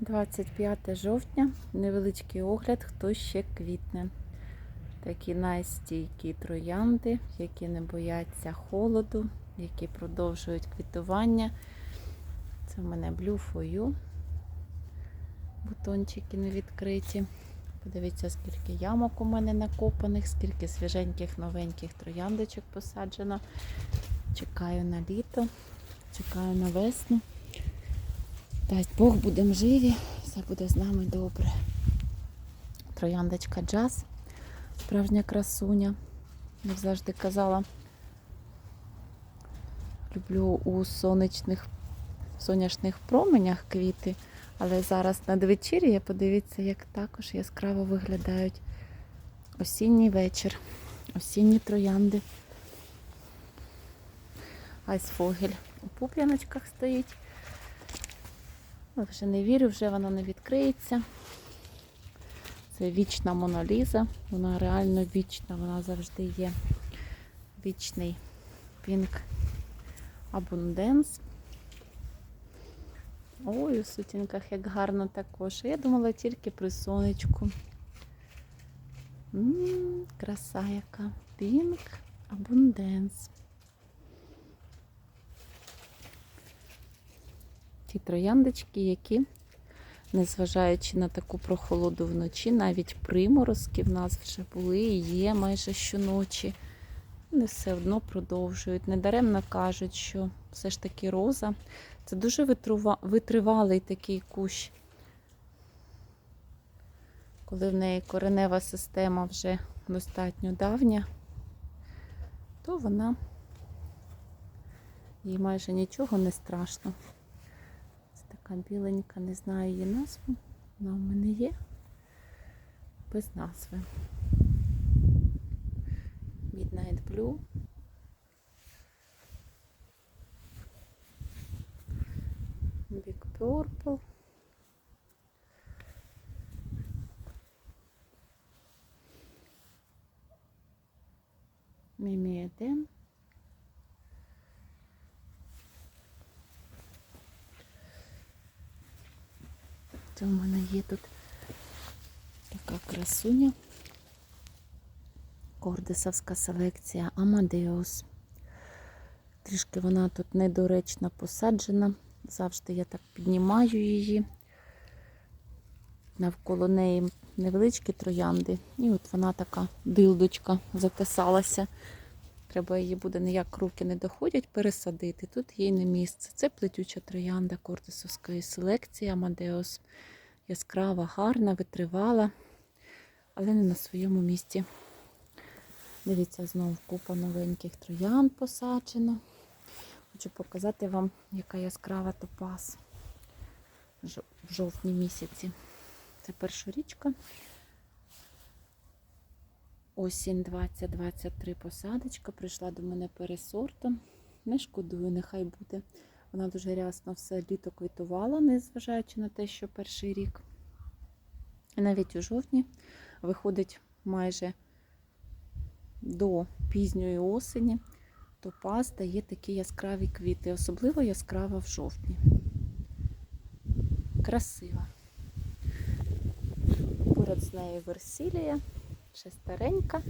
25 жовтня, невеличкий огляд, хто ще квітне. Такі найстійкі троянди, які не бояться холоду, які продовжують квітування. Це в мене You. Бутончики не відкриті. Подивіться, скільки ямок у мене накопаних, скільки свіженьких новеньких трояндочок посаджено. Чекаю на літо, чекаю на весну. Дасть Бог будемо живі, все буде з нами добре. Трояндочка джаз, справжня красуня. Як завжди казала, люблю у сонячних, сонячних променях квіти, але зараз надвечір'я, подивіться, як також яскраво виглядають осінній вечір, осінні троянди. Айсфогель у пуп'яночках стоїть. Вже не вірю, вже вона не відкриється. Це вічна Моноліза. Вона реально вічна, вона завжди є. Вічний Pink Abundance. Ой, у сутінках як гарно також. Я думала тільки при сонечку. М, краса яка. Pink Abundance. Ті трояндочки, які, незважаючи на таку прохолоду вночі, навіть приморозки в нас вже були і є майже щоночі. Вони все одно продовжують. Недаремно кажуть, що все ж таки роза це дуже витривалий такий кущ. Коли в неї коренева система вже достатньо давня, то вона їй майже нічого не страшно. Така біленька, не знаю її назву. Вона в мене є без назви. Midnight Blue. Big Purple. Мімі Це в мене є тут така красуня. Кордисовська селекція Амадеус. Трішки вона тут недоречно посаджена. Завжди я так піднімаю її. Навколо неї невеличкі троянди. І от вона така дилдочка затисалася. Треба її буде ніяк руки не доходять пересадити. Тут їй не місце. Це плетюча троянда кортисовської селекції Амадеус. Яскрава, гарна, витривала, але не на своєму місці. Дивіться, знову купа новеньких троянд посаджено. Хочу показати вам, яка яскрава топаз в жовтні місяці. Це першорічка. Осінь 2023 посадочка. Прийшла до мене пересортом. Не шкодую, нехай буде. Вона дуже рясно все літо квітувала, незважаючи на те, що перший рік. Навіть у жовтні виходить майже до пізньої осені, топаз дає такі яскраві квіти, особливо яскрава в жовтні. Красива. Поряд з нею Версілія, ще старенька,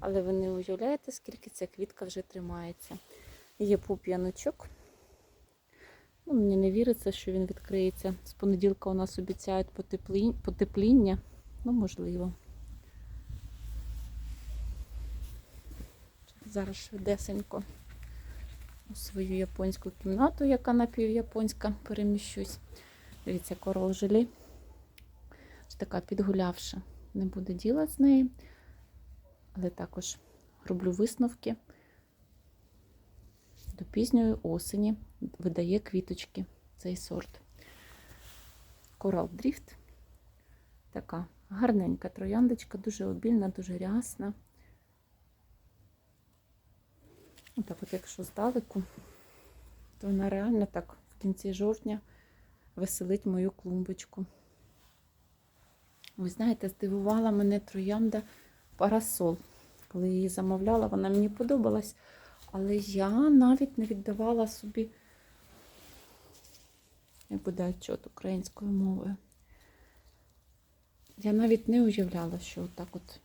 але ви не уявляєте, скільки ця квітка вже тримається. Є пуп'яночок. Ну, мені не віриться, що він відкриється. З понеділка у нас обіцяють потеплі... потепління. Ну, можливо. Зараз швидесенько у свою японську кімнату, яка напівяпонська, переміщусь. Дивіться, корол. Ось така підгулявша. Не буде діла з неї. Але також роблю висновки. До пізньої осені видає квіточки цей сорт. Корал Дріфт. Така гарненька трояндочка, дуже обільна, дуже рясна. Отак от, якщо здалеку, то вона реально так в кінці жовтня веселить мою клумбочку. Ви знаєте, здивувала мене троянда парасол. Коли її замовляла, вона мені подобалась. Але я навіть не віддавала собі, як буде отчет українською мовою. Я навіть не уявляла, що так от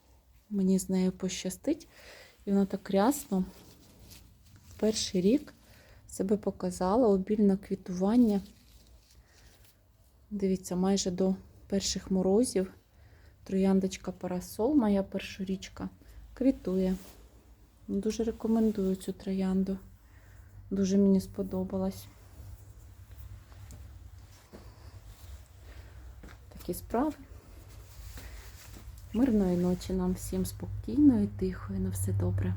мені з нею пощастить. І вона так рясно перший рік себе показала, обільне квітування. Дивіться, майже до перших морозів. Трояндочка Парасол, моя першорічка, квітує. Дуже рекомендую цю троянду. Дуже мені сподобалась. Такі справи. Мирної ночі нам всім спокійної, тихої, на все добре.